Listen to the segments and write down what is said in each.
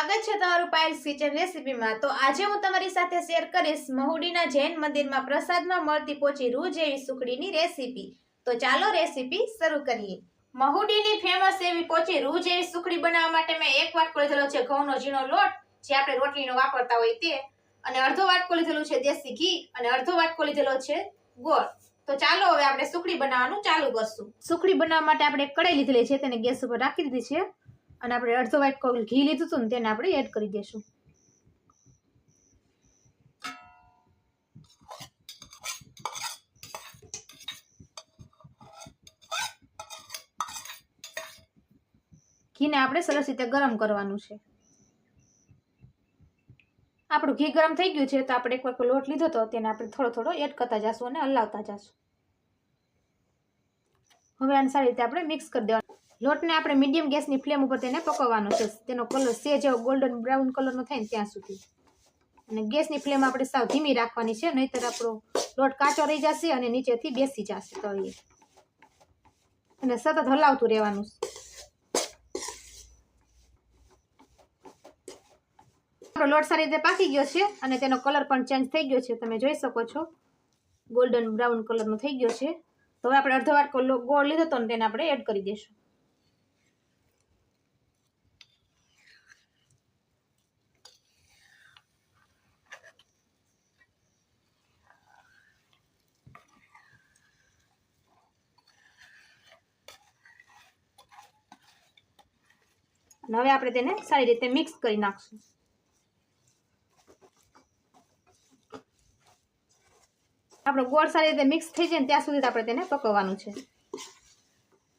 સ્વાગત છે તમારું પાયલ્સ કિચન રેસીપીમાં. તો આજે હું તમારી સાથે શેર કરીશ મહુડીના જૈન મંદિરમાં પ્રસાદમાં મળતી પોચી રૂ જેવી સુખડીની રેસીપી. તો ચાલો રેસીપી શરૂ કરીએ. મહુડીની ફેમસ એવી પોચી રૂ જેવી સુખડી બનાવવા માટે મેં એક વાટકો લીધેલો છે ઘઉંનો ઝીણો લોટ, જે આપણે રોટલીનો વાપરતા હોય તે, અને અડધો વાટકો લીધેલું છે દેશી ઘી, અને અડધો વાટકો લીધેલો છે ગોળ. તો ચાલો હવે આપણે સુખડી બનાવવાનું ચાલુ કરશું. સુખડી બનાવવા માટે આપણે કડાઈ લીધેલી છે, તેને ગેસ ઉપર રાખી દીધી છે. અને આપણે અડધો વાટકો ઘી લીધું હતું ને તેને આપણે એડ કરી દઈશું ઘીને આપણે સરસ રીતે ગરમ કરવાનું છે. આપણું ઘી ગરમ થઈ ગયું છે તો આપણે એક વાટકો લોટ લીધો હતો તેને આપણે થોડો થોડો એડ કરતા જશું અને હલાવતા જશું. હવે આને સારી રીતે આપણે મિક્સ કરી દેવાનું. લોટને આપણે મીડિયમ ગેસની ફ્લેમ ઉપર તેને પકવવાનો છે. તેનો કલર સે જેવો ગોલ્ડન બ્રાઉન કલરનો થાય ને ત્યાં સુધી. અને ગેસની ફ્લેમ આપણે સાવ ધીમી રાખવાની છે, નહીંતર આપણો લોટ કાચો રહી જશે અને નીચેથી બેસી જશે તળીએ અને સતત હલાવતું રહેવાનું આપણો લોટ સારી રીતે પાકી ગયો છે અને તેનો કલર પણ ચેન્જ થઈ ગયો છે. તમે જોઈ શકો છો. ગોલ્ડન બ્રાઉન કલરનો થઈ ગયો છે. તો હવે આપણે અડધો વાટકો ગોળ લીધો હતો ને તેને આપણે એડ કરી દઈશું અને હવે આપણે તેને સારી રીતે મિક્સ કરી નાખશું. આપણો ગોળ સારી રીતે મિક્સ થઈ જાય ને ત્યાં સુધી આપણે તેને પકવવાનું છે.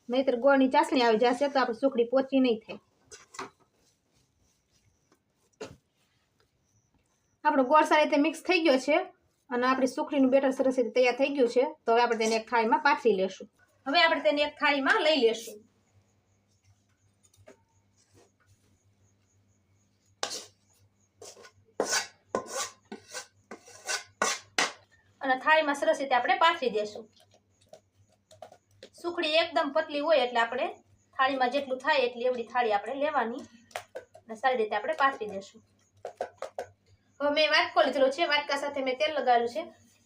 નહીતર ગોળની ચાસણી આવી જશે તો આપણી સુખડી પોચી નહીં થાય. આપણો ગોળ સારી રીતે મિક્સ થઈ ગયો છે અને આપણી સુખડીનું બેટર સરસ રીતે તૈયાર થઈ ગયું છે. તો હવે આપણે તેને એક થાળીમાં પાથરી લેશું. હવે આપણે તેને એક થાળીમાં લઈ લેશું. અને સરસ રીતે આપણે પાથરી દેશું. સુખડી એકદમ પતલી હોય એટલે આપણે થાળીમાં જેટલું થાય એટલી એવડી થાળી આપણે લેવાની અને સારી રીતે આપણે પાથરી દેશું. હવે મેં વાટકો લીધેલો છે. વાટકા સાથે મેં તેલ લગાવેલું છે.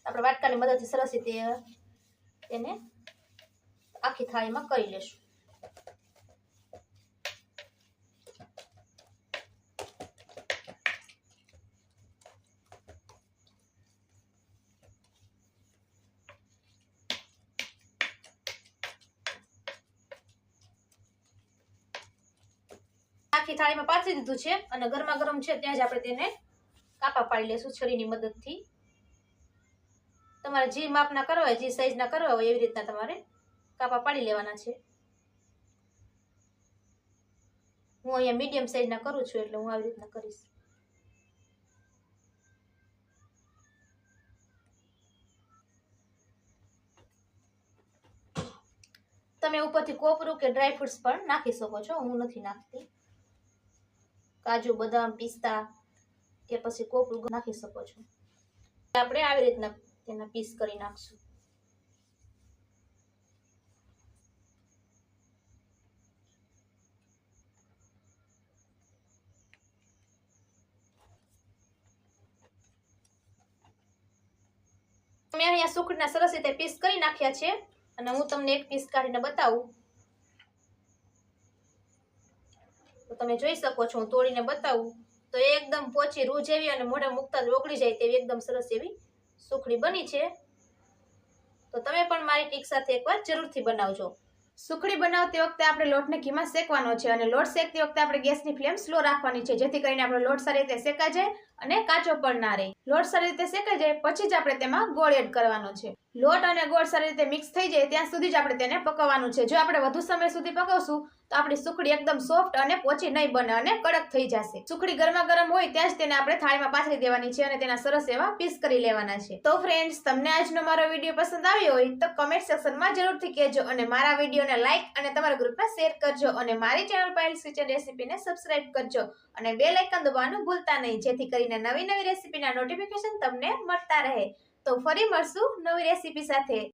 આપણે વાટકાની મદદથી સરસ રીતે એને આખી થાળીમાં કરી લેશું. આખી થાળીમાં પાથરી દીધું છે અને ગરમા ગરમ છે ત્યાં જ આપણે તેને કાપા પાડી લેશું છરીની મદદથી. તમારે જે માપના કરવા હોય, જે સાઈઝના કરવા હોય, એવી રીતના તમારે કાપા પાડી લેવાના છે. હું અહીંયા મીડિયમ સાઈઝના કરું છું એટલે હું આવી રીતના કરીશ. તમે ઉપરથી કોપરું કે ડ્રાય ફ્રૂટ્સ પણ નાખી શકો છો, હું નથી નાખતી. કાજુ, બદામ, પિસ્તા કે પછી કોપરું નાખી શકો છો. આપણે આવી રીતના તેના પીસ કરી નાખશું. મેં અહીંયા સુખડના સરસ રીતે પીસ કરી નાખ્યા છે અને હું તમને એક પીસ કાઢીને બતાવું. તો તમે જોઈ શકો છો, હું તોડીને બતાવું. તો એકદમ પોચી રૂ જેવી અને મોઢા મૂકતા જ ઓગળી જાય તેવી એકદમ સરસ એવી સુખડી બની છે. તો તમે પણ મારી ટીક સાથે એકવાર જરૂરથી બનાવજો. સુખડી બનાવતી વખતે આપણે લોટને ઘીમાં શેકવાનો છે અને લોટ શેકતી વખતે આપણે ગેસની ફ્લેમ સ્લો રાખવાની છે, જેથી કરીને આપણો લોટ સારી રીતે શેકાઈ જાય અને કાચો પણ ના રહે લોટ સારી રીતે શેકાઈ જાય, પછી જ આપણે તેમાં ગોળ એડ કરવાનો છે. લોટ અને ગોળ સારી રીતે મિક્સ થઈ જાય, ત્યાં સુધી જ આપણે તેને પકવવાનું છે. જો આપણે વધુ સમય સુધી પકવશું, તો આપણી સુખડી એકદમ સોફ્ટ અને પોચી નહીં બને અને કડક થઈ જશે. સુખડી ગરમા ગરમ હોય, ત્યાં જ તેને આપણે થાળીમાં પાથરી દેવાની છે અને તેના સરસ એવા પીસ કરી લેવાના છે. તો ફ્રેન્ડ્સ તમને આજનો મારો વીડિયો પસંદ આવ્યો હોય, તો કમેન્ટ સેક્શનમાં જરૂરથી કહેજો અને મારા વિડીયોને લાઇક અને તમારા ગ્રુપમાં શેર કરજો અને મારી ચેનલ પાયલ કિચન રેસીપીને સબસ્ક્રાઇબ કરજો અને બે લાઇકન દબાવવાનું ભૂલતા નહીં, જેથી કરીને નવી નવી રેસીપીના નોટિફિકેશન તમને મળતા રહે. તો ફરી મળશું નવી રેસીપી સાથે.